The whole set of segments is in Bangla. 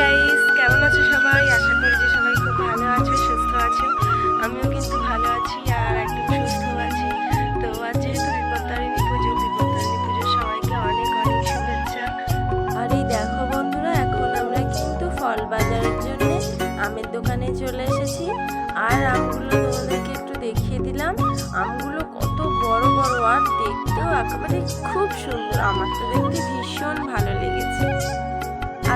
গাইস কেমন আছো সবাই? আশা করি যে সবাই খুব ভালো আছো, সুস্থ আছো। আমিও কিন্তু ভালো আছি আর একদম সুস্থ আছি। তো আজ যেহেতু বিপত্তারিণী পুজো, বিপত্তারিণী পুজোর সবাইকে অনেক অনেক শুভেচ্ছা। আর এই দেখো বন্ধুরা, এখন আমরা কিন্তু ফল বাজারের জন্য আমের দোকানে চলে এসেছি। আর আমগুলো তোমাদেরকে একটু দেখিয়ে দিলাম। আমগুলো কত বড় বড় আর দেখতেও একেবারে খুব সুন্দর। আমার তো দেখতে ভীষণ ভালো লেগেছে।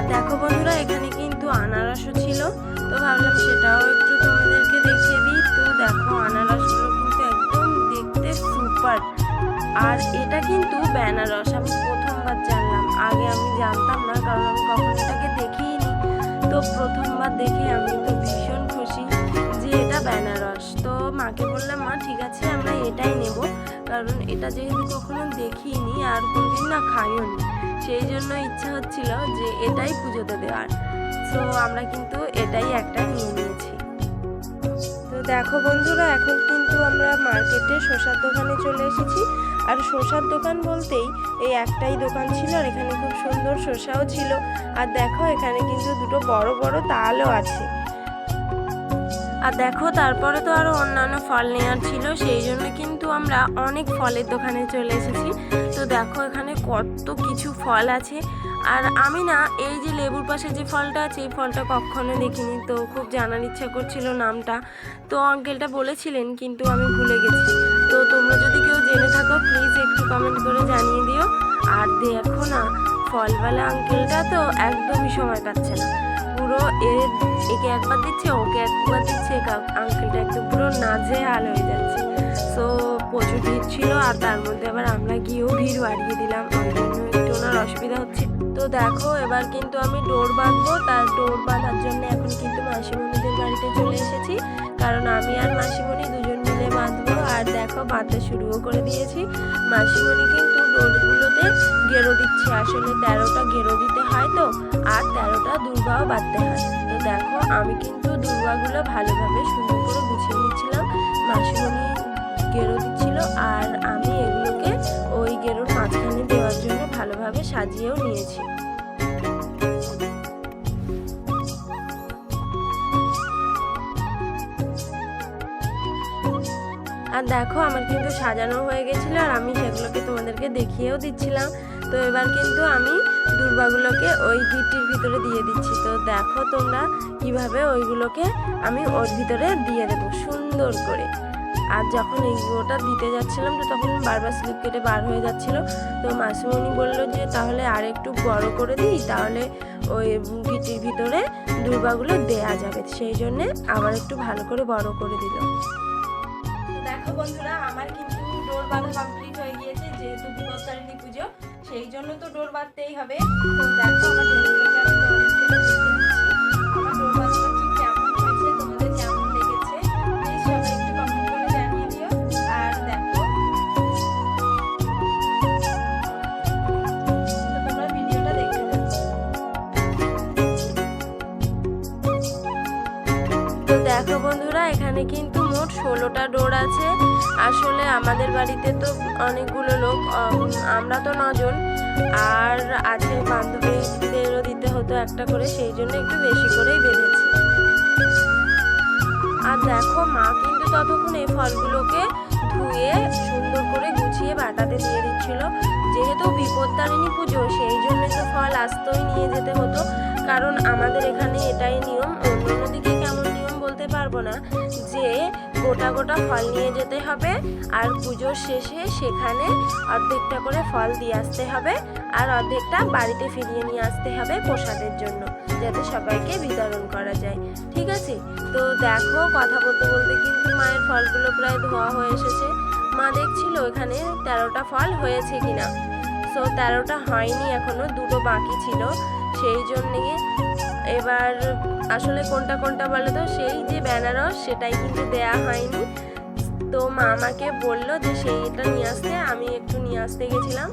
আর দেখো বন্ধুরা, এখানে কিন্তু আনারসও ছিল। তো ভাবলাম সেটাও একটু তোমাদেরকে দেখিয়ে দিই। তো দেখো, আনারসগুলো কিন্তু একদম দেখতে সুপার আর এটা কিন্তু বেনারস, আমি প্রথমবার জানলাম। আগে আমি জানতাম না, কারণ আমি কখনো এটাকে দেখিনি। তো প্রথমবার দেখে আমি তো ভীষণ খুশি যে এটা বেনারস। তো মাকে বললাম, মা, ঠিক আছে, আমরা এটাই নেব। কারণ এটা যেহেতু কখনো দেখিনি, আর কোনদিন না খাইও নি সেই জন্য ইচ্ছা হচ্ছিল যে এটাই পুজোতে দেওয়ার। তো আমরা কিন্তু এটাই একটা নিয়ে নিয়েছি। তো দেখো বন্ধুরা, এখন কিন্তু আমরা মার্কেটে শসার দোকানে চলে এসেছি। আর শসার দোকান বলতেই এই একটাই দোকান ছিল আর এখানে খুব সুন্দর শসাও ছিল। আর দেখো এখানে কিন্তু দুটো বড় বড় তালও আছে। আর দেখো, তারপরে তো আরও অন্যান্য ফল নেওয়ার ছিল, সেই জন্য কিন্তু আমরা অনেক ফলের দোকানে চলে এসেছি। তো দেখো, এখানে কত কিছু ফল আছে। আর আমি না, এই যে লেবুর পাশে যে ফলটা আছে, এই ফলটা কখনো দেখিনি। তো খুব জানার ইচ্ছা করছিল নামটা। তো আঙ্কেলটা বলেছিলেন, কিন্তু আমি ভুলে গেছি। তো তোমরা যদি কেউ জেনে থাকো প্লিজ একটু কমেন্ট করে জানিয়ে দিও। আর দেখো না, ফলওয়ালা আঙ্কেলটা তো একদমই সময় পাচ্ছে না। পুরো এর একে একবার দিচ্ছে, ওকে একবার দিচ্ছে আঙ্কেলটা একদম পুরো নাজে হাল হয়ে যাচ্ছে। সো প্রচুর ভিড় ছিল আর তার মধ্যে আবার আমরা গিয়েও ভিড় বাড়িয়ে দিলাম ওই একটু ওনার অসুবিধা হচ্ছে। তো দেখো, এবার কিন্তু আমি ডোর বাঁধবো, তার ডোর বাঁধার জন্য এখন কিন্তু মাসিমণিদের বাড়িতে চলে এসেছি। কারণ আমি আর মাসিমণি আর দেখো বাঁধতে শুরুও করে দিয়েছি। মাসিমণি কিন্তু ডোরগুলোতে গেরো দিচ্ছে। আসলে তেরোটা গেরো দিতে হয় তো, আর তেরোটা দুর্বাও বাঁধতে হয়। তো দেখো, আমি কিন্তু দুর্গাগুলো ভালোভাবে সুন্দর করে গুছিয়ে নিচ্ছিলাম মাসিমণি গেরো দিচ্ছিল, আর আমি এগুলোকে ওই গেরোর মাঝখানে দেওয়ার জন্য ভালোভাবে সাজিয়েও নিয়েছি। আর দেখো, আমার কিন্তু সাজানো হয়ে গেছিল আর আমি সেগুলোকে তোমাদেরকে দেখিয়েও দিচ্ছিলাম। তো এবার কিন্তু আমি দুর্বাগুলোকে ওই গিটটির ভিতরে দিয়ে দিচ্ছি। তো দেখো তোমরা কীভাবে ওইগুলোকে আমি ওর ভিতরে দিয়ে দেবো সুন্দর করে। আর যখন এইগুলোটা দিতে যাচ্ছিলাম, তো তখন বারবার স্লিপ কেটে বার হয়ে যাচ্ছিল। তো মাসিমণি বলল যে, তাহলে আর একটু বড় করে দিই, তাহলে ওই গিটির ভিতরে দুর্বাগুলো দেয়া যাবে। সেই জন্যে আবার একটু ভালো করে বড় করে দিল। দেখো বন্ধুরা, আমার কিন্তু ডোর বাঁধা কমপ্লিট হয়ে গিয়েছে, যেহেতু বিপত্তারিণী পুজো, সেই জন্য তো ডোর বাঁধতেই হবে। তো দেখো দেখে বন্ধুরা, এখানে কিন্তু ষোলোটা ডোর আছে। আসলে আমাদের বাড়িতে তো অনেকগুলো লোক আমরা তো নজন। আর আছে বান্ধবীদেরও দিতে হতো একটা করে, সেই জন্য একটু বেশি করেই বেঁধেছি। আর দেখো, মা কিন্তু ততক্ষণ এই ফলগুলোকে ধুয়ে, সুন্দর করে গুছিয়ে বাটাতে দিয়ে দিচ্ছিল। যেহেতু বিপত্তারিণী পুজো, সেই জন্য তো ফল আসতেই নিয়ে যেতে হতো। কারণ আমাদের এখানে এটাই নিয়ম। অন্য অন্য দিকে বলতে পারব না, যে গোটা গোটা ফল নিয়ে যেতে হবে আর পুজোর শেষে সেখানে অর্ধেকটা করে ফল দিয়ে আসতে হবে আর অর্ধেকটা বাড়িতে ফিরিয়ে নিয়ে আসতে হবে প্রসাদের জন্য, যাতে সবাইকে বিতরণ করা যায়। ঠিক আছে? তো দেখো, কথা বলতে বলতে কিন্তু মায়ের ফলগুলো প্রায় ধোয়া হয়ে এসেছে। মা দেখছিল এখানে তেরোটা ফল হয়েছে কিনা। সো তেরোটা হয়নি, এখনও দুটো বাকি ছিল। সেই জন্যে এবার আসলে কোনটা কোনটা বলে তো? সেই যে বেনারস, সেটাই কিন্তু দেয়া হয়নি। তো মা আমাকে বলল যে সেইটা নিয়ে আসতে, আমি একটু নিয়ে আসতে গেছিলাম।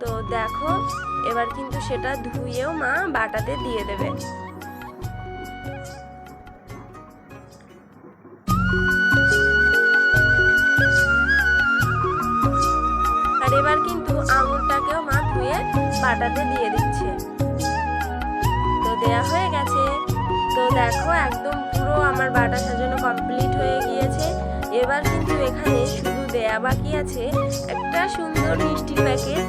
তো দেখো, এবার কিন্তু সেটা ধুয়েও মা বাটাতে দিয়ে দেবে। আর এবার কিন্তু আঙুরটাকেও মা ধুয়ে বাটাতে দিয়ে দিচ্ছে। তো দেয়া হয়ে গেছে। দেখো, একদম পুরো আমার বাটা সাজানো কমপ্লিট হয়ে গিয়েছে। এবার কিন্তু এখানে শুধু দেয়া বাকি আছে একটা সুন্দর মিষ্টির প্যাকেট।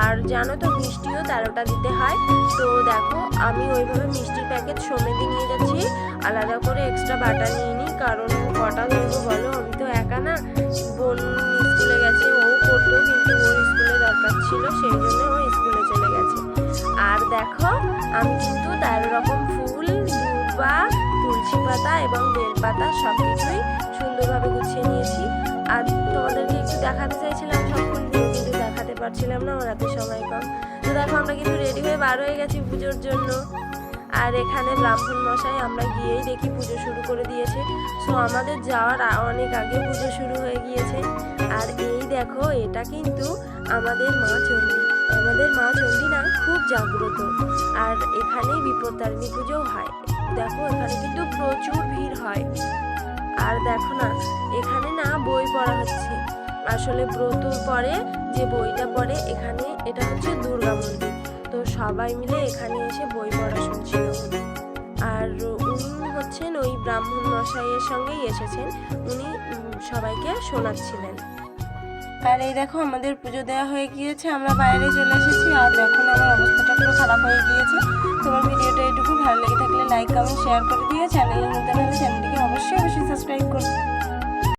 আর জানো তো, মিষ্টিও তেরোটা দিতে হয়। তো দেখো, আমি ওইভাবে মিষ্টির প্যাকেট সমেতে নিয়ে যাচ্ছি। আলাদা করে এক্সট্রা বাটা নিয়ে নিই, কারণ কটা ধরবো বলো? আমি তো একা না। বোন স্কুলে গেছে, ও করতো কিন্তু ওর স্কুলে দরকার ছিল, সেই জন্য ও স্কুলে চলে গেছে। আর দেখো, আমি কিন্তু তেরো রকম ফুল দুর্বা তুলসী পাতা এবং বেলপাতা সব কিছুই সুন্দরভাবে গুছিয়ে নিয়েছি। আর তোমাদেরকে একটু দেখাতে চাইছিলাম সব কিন্তু দেখাতে পারছিলাম না আমার হাতে সময় কম। তো দেখো, আমরা কিন্তু রেডি হয়ে বার হয়ে গেছি পুজোর জন্য। আর এখানে ব্রাহ্মণ মশাই আমরা গিয়েই দেখি পুজো শুরু করে দিয়েছে। সো আমাদের যাওয়ার অনেক আগে পুজো শুরু হয়ে গিয়েছে। আর এই দেখো, এটা কিন্তু আমাদের মা চণ্ডী। আমাদের মা চণ্ডী না, খুব জাগ্রত। আর এখানেই বিপত্তারিণী পুজোও হয়। দেখো, এখানে কিন্তু প্রচুর ভিড় হয়। আর দেখো না, এখানে না বই পড়া হচ্ছে। আসলে ব্রতর পরে যে বইটা পড়ে, এখানে এটা হচ্ছে দুর্গা মন্দির। তো সবাই মিলে এখানে এসে বই পড়া শুনছিল। আর উনি হচ্ছেন ওই ব্রাহ্মণ মশাইয়ের সঙ্গেই এসেছেন। উনি সবাইকে শোনাচ্ছিলেন। আর এই দেখো আমাদের পুজো দেওয়া হয়ে গিয়েছে, আমরা বাইরে চলে এসেছি, আর এখন আমার অবস্থাটা পুরো খারাপ হয়ে গিয়েছে। তোমার ভিডিওটা এটুকু ভালো লেগে থাকলে লাইক কমেন্ট শেয়ার করে দিয়ে চ্যানেল চ্যানেলটিকে অবশ্যই অবশ্যই সাবস্ক্রাইব করো।